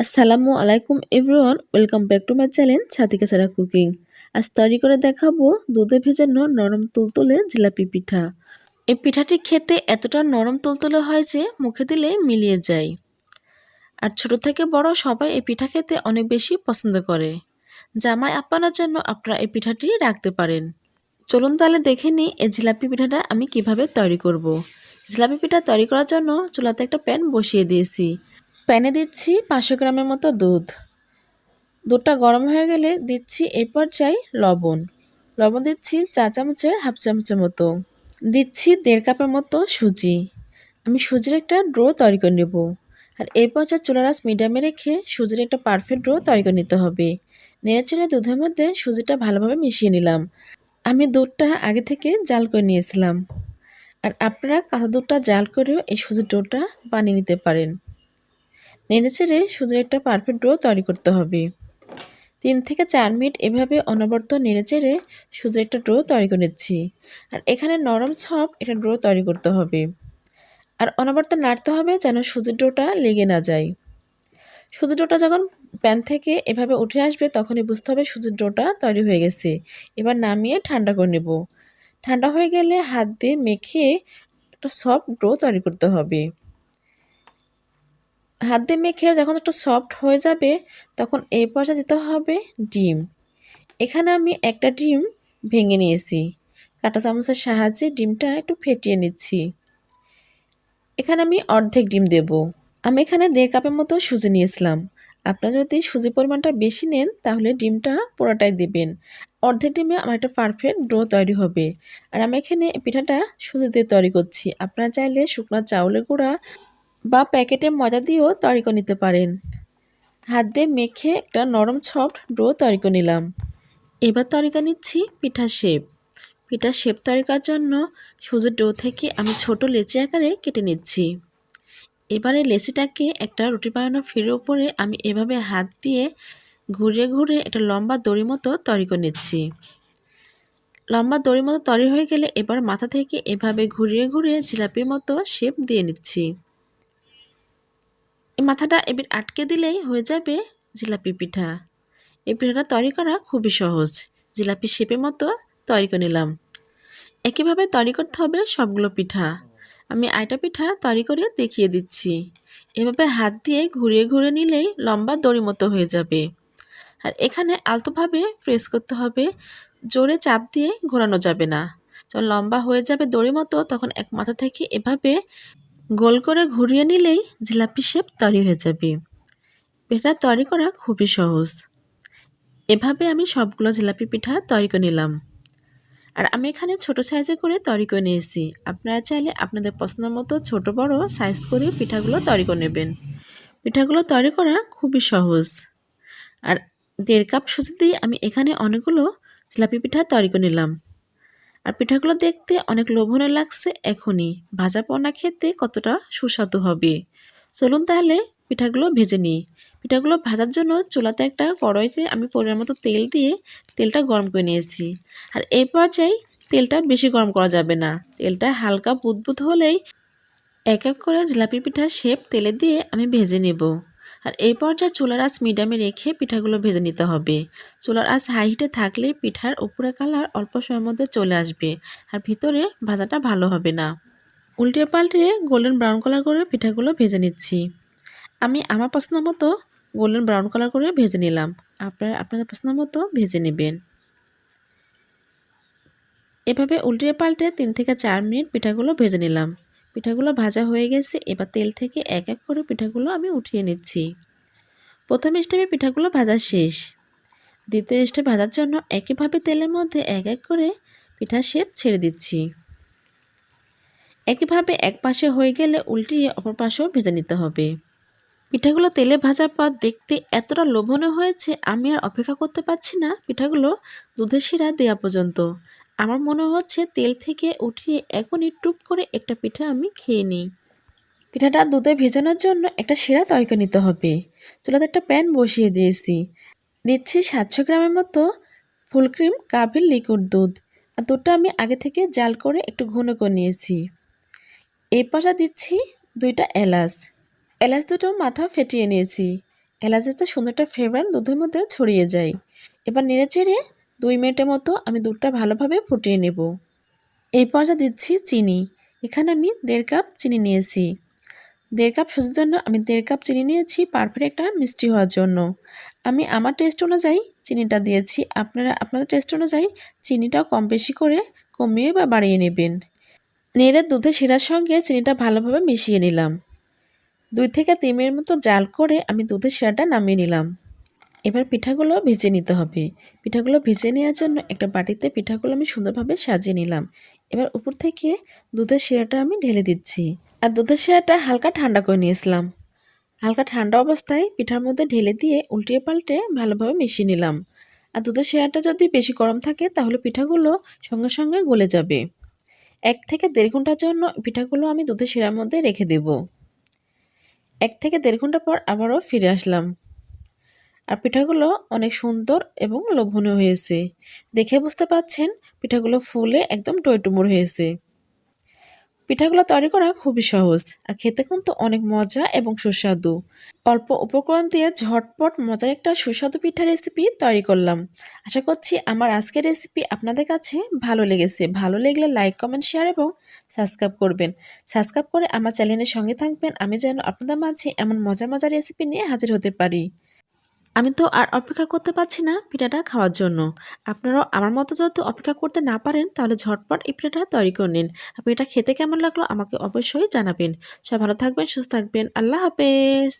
আসসালামু আলাইকুম everyone welcome back to my channel ছাতিকা সারা কুকিং আজ তৈরি করে দেখাবো দুধে ভেজানো নরম তুলতুলে জিলাপি পিঠা এই পিঠাটি খেতে এতটা নরম তুলতুলে হয় যে মুখে দিলে মিলিয়ে যায় আর ছোট থেকে বড় সবাই এই পিঠা খেতে অনেক বেশি পছন্দ করে জামাই আপ্পানোর জন্য আপনারা এই পিঠাটি রাখতে পারেন চলুন তাহলে দেখে নিই এই জিলাপি পিঠাটা আমি কীভাবে তৈরি করব। জিলাপি পিঠা তৈরি করার জন্য চুলাতে একটা প্যান বসিয়ে দিয়েছি প্যানে দিচ্ছি পাঁচশো গ্রামের মতো দুধ। দুধটা গরম হয়ে গেলে দিচ্ছি এই পর্যায়ে লবণ। লবণ দিচ্ছি চা চামচের হাফ চামচের মতো। দিচ্ছি দেড় কাপের মতো সুজি। আমি সুজির একটা ড্রো তৈরি করে নেব। আর এই পর্যায়ে চুলার আঁচ মিডিয়ামে রেখে সুজির একটা পারফেক্ট ড্রো তৈরি করে নিতে হবে। নেড়ে চেড়ে দুধের মধ্যে সুজিটা ভালোভাবে মিশিয়ে নিলাম। আমি দুধটা আগে থেকে জাল করে নিয়েছিলাম। আর আপনারা কাঁচা দুধটা জাল করেও এই সুজির ডোটা বানিয়ে নিতে পারেন। নেড়ে চেড়ে সুজির একটা পারফেক্ট ডো তৈরি করতে হবে। তিন থেকে চার মিনিট এভাবে অনবরত নেড়ে চেড়ে সুজির একটা ডো তৈরি করে নিচ্ছি। আর এখানে নরম ছপ একটা ডো তৈরি করতে হবে। আর অনবরত নাড়তে হবে যেন সুজির ডোটা লেগে না যায়। সুজির ডোটা যখন প্যান থেকে এভাবে উঠে আসবে তখনই বুঝতে হবে সুজির ডোটা তৈরি হয়ে গেছে। এবার নামিয়ে ঠান্ডা করে নেব। ঠান্ডা হয়ে গেলে হাত দিয়ে মেখে একটা সফট ডো তৈরি করতে হবে। হাত দিয়ে মেখে যখন একটু সফট হয়ে যাবে, তখন এই পর্যায়ে দিতে হবে ডিম। এখানে আমি একটা ডিম ভেঙে নিয়েছি। কাঁটা চামচের সাহায্যে ডিমটা একটু ফেটিয়ে নিচ্ছি। এখানে আমি অর্ধেক ডিম দেব। আমি এখানে দেড় কাপের মতো সুজি নিয়েছিলাম। আপনারা যদি সুজি পরিমাণটা বেশি নেন, তাহলে ডিমটা পুরোটাই দেবেন। অর্ধেক ডিমে আমার একটা পারফেক্ট ডো তৈরি হবে। আর আমি এখানে পিঠাটা সুজি দিয়ে তৈরি করছি। আপনারা চাইলে শুকনো চাউলের গুঁড়া বা প্যাকেটে ময়দা দিয়েও তৈরি করে নিতে পারেন। হাত দিয়ে মেখে একটা নরম সফট ডো তৈরি করে নিলাম। এবার তৈরি করে নিচ্ছি পিঠা শেপ। পিঠা শেপ তৈরি করার জন্য সুজির ডো থেকে আমি ছোট লেচি আকারে কেটে নিচ্ছি। এবারে লেচিটাকে একটা রুটি বানানো ফিরের উপরে আমি এভাবে হাত দিয়ে ঘুরে ঘুরে একটা লম্বা দড়ি মতো তৈরি করে নিচ্ছি। লম্বা দড়ির মতো তৈরি হয়ে গেলে এবার মাথা থেকে এভাবে ঘুরিয়ে ঘুরিয়ে জিলাপির মতো শেপ দিয়ে নিচ্ছি। এই মাথাটা এবার আটকে দিলেই হয়ে যাবে জিলাপি পিঠা। এই পিঠাটা তৈরি করা খুবই সহজ। জিলাপি শেপের মতো তৈরি করে নিলাম। একইভাবে তৈরি করতে হবে সবগুলো পিঠা। আমি আইটা পিঠা তৈরি করে দেখিয়ে দিচ্ছি। এভাবে হাত দিয়ে ঘুরিয়ে ঘুরিয়ে নিলেই লম্বা দড়ি মতো হয়ে যাবে। আর এখানে আলতোভাবে প্রেস করতে হবে। জোরে চাপ দিয়ে ঘোরানো যাবে না। যখন লম্বা হয়ে যাবে দড়ি মতো, তখন এক মাথা থেকে এভাবে গোল করে ঘুরিয়ে নিলেই জিলাপি শেপ তৈরি হয়ে যাবে। এটা তৈরি করা খুবই সহজ। এভাবে আমি সবগুলো জিলাপি পিঠা তৈরি করে নিলাম। আর আমি এখানে ছোট সাইজে করে তৈরি করে নিয়েছি। আপনারা চাইলে আপনাদের পছন্দ মতো ছোট বড় সাইজ করে পিঠাগুলো তৈরি করে নেবেন। পিঠাগুলো তৈরি করা খুবই সহজ। আর দেড় কাপ সুজি দিয়ে আমি এখানে অনেকগুলো জিলাপি পিঠা তৈরি করে নিলাম। আর পিঠাগুলো দেখতে অনেক লোভনীয় লাগছে এখনই। ভাজা পোনা খেতে কতটা সুস্বাদু হবে। চলুন তাহলে পিঠাগুলো ভেজে নিই। পিঠাগুলো ভাজার জন্য চুলাতে একটা কড়াইতে আমি পরিমাণ মতো তেল দিয়ে তেলটা গরম করে নিয়েছি। আর এই পর্যায়ে তেলটা বেশি গরম করা যাবে না। তেলটা হালকা বুদবুদ হলেই এক এক করে জিলাপি পিঠা শেপ তেলে দিয়ে আমি ভেজে নেব। আর এই পর্যায়ে চুলার আঁচ মিডিয়ামে রেখে পিঠাগুলো ভেজে নিতে হবে। চুলার আঁচ হাই হিটে থাকলে পিঠার উপরে কালার অল্প সময়ের মধ্যে চলে আসবে আর ভিতরে ভাজাটা ভালো হবে না। উল্টে পাল্টে গোল্ডেন ব্রাউন কালার করে পিঠাগুলো ভেজে নিচ্ছি। আমি আমার পছন্দ মতো গোল্ডেন ব্রাউন কালার করে ভেজে নিলাম। আপনার আপনাদের পছন্দ মতো ভেজে নেবেন। এভাবে উল্টে পাল্টে তিন থেকে চার মিনিট পিঠাগুলো ভেজে নিলাম। পিঠাগুলো ভাজা হয়ে গেছে, এবার তেল থেকে এক এক করে পিঠাগুলো আমি উঠিয়ে নিচ্ছি। প্রথম স্টেপে পিঠাগুলো ভাজা শেষ। দ্বিতীয় স্টেপ ভাজার জন্য একইভাবে তেলের মধ্যে এক এক করে পিঠা শেপ ছেড়ে দিচ্ছি। একইভাবে এক পাশে হয়ে গেলে উল্টিয়ে অপর পাশেও ভেজে নিতে হবে। পিঠাগুলো তেলে ভাজার পর দেখতে এতটা লোভনীয় হয়েছে, আমি আর অপেক্ষা করতে পারছি না পিঠাগুলো দুধের শিরা দেওয়া পর্যন্ত। আমার মনে হচ্ছে তেল থেকে উঠিয়ে এখনই টুপ করে একটা পিঠা আমি খেয়ে নিই। পিঠাটা দুধে ভেজানোর জন্য একটা সেরা তৈরি করে নিতে হবে। চুলাতে একটা প্যান বসিয়ে দিয়েছি। দিচ্ছি সাতশো গ্রামের মতো ফুল ক্রিম কাবিল লিকুইড দুধ। আর দুধটা আমি আগে থেকে জাল করে একটু ঘন করে নিয়েছি। এই পাশা দিচ্ছি দুইটা এলাচ। এলাচ দুটো মাথা ফেটিয়ে নিয়েছি। এলাচের তো সুন্দর একটা ফ্লেভার দুধের মধ্যে ছড়িয়ে যায়। এবার নেড়ে চেড়ে দুই মিনিটের মতো আমি দুধটা ভালোভাবে ফুটিয়ে নেব। এই পর্যায়ে দিচ্ছি চিনি। এখানে আমি দেড় কাপ চিনি নিয়েছি। দেড় কাপ সুজির জন্য আমি দেড় কাপ চিনি নিয়েছি পারফেক্ট একটা মিষ্টি হওয়ার জন্য। আমি আমার টেস্ট অনুযায়ী চিনিটা দিয়েছি। আপনারা আপনাদের টেস্ট অনুযায়ী চিনিটাও কম বেশি করে কমিয়ে বা বাড়িয়ে নেবেন। নেড়ে দুধের শিরার সঙ্গে চিনিটা ভালোভাবে মিশিয়ে নিলাম। দুই থেকে তিন মিনিট মতো জাল করে আমি দুধের শিরাটা নামিয়ে নিলাম। এবার পিঠাগুলো ভেজে নিতে হবে। পিঠাগুলো ভেজে নেওয়ার জন্য একটা বাটিতে পিঠাগুলো আমি সুন্দরভাবে সাজিয়ে নিলাম। এবার উপর থেকে দুধের শিরাটা আমি ঢেলে দিচ্ছি। আর দুধের শিরাটা হালকা ঠান্ডা করে নিয়েছিলাম। হালকা ঠান্ডা অবস্থায় পিঠার মধ্যে ঢেলে দিয়ে উল্টিয়ে পাল্টে ভালোভাবে মিশিয়ে নিলাম। আর দুধের শিরাটা যদি বেশি গরম থাকে, তাহলে পিঠাগুলো সঙ্গে সঙ্গে গলে যাবে। এক থেকে দেড় ঘণ্টার জন্য পিঠাগুলো আমি দুধের শিরার মধ্যে রেখে দেব। এক থেকে দেড় ঘণ্টা পর আবারও ফিরে আসলাম। আর পিঠাগুলো অনেক সুন্দর এবং লোভনীয় হয়েছে। দেখে বুঝতে পাচ্ছেন পিঠাগুলো ফুলে একদম টইটুমুর হয়েছে। পিঠাগুলো তৈরি করা খুবই সহজ আর খেতে কিন্তু অনেক মজা এবং সুস্বাদু। অল্প উপকরণ দিয়ে ঝটপট মজার একটা সুস্বাদু পিঠা রেসিপি তৈরি করলাম। আশা করছি আমার আজকের রেসিপি আপনাদের কাছে ভালো লেগেছে। ভালো লাগলে লাইক কমেন্ট শেয়ার এবং সাবস্ক্রাইব করবেন। সাবস্ক্রাইব করে আমার চ্যানেলের সঙ্গে থাকবেন। আমি যেন আপনাদের মাঝে এমন মজার মজার রেসিপি নিয়ে হাজির হতে পারি। আমি তো আর অপেক্ষা করতে পারছি না পিঠাটা খাওয়ার জন্য। আপনারাও আমার মতো যদি অপেক্ষা করতে না পারেন, তাহলে ঝটপট এই পিঠাটা তৈরি করে নিন। আপনি এটা খেতে কেমন লাগল আমাকে অবশ্যই জানাবেন। সবাই ভালো থাকবেন, সুস্থ থাকবেন। আল্লাহ হাফেজ।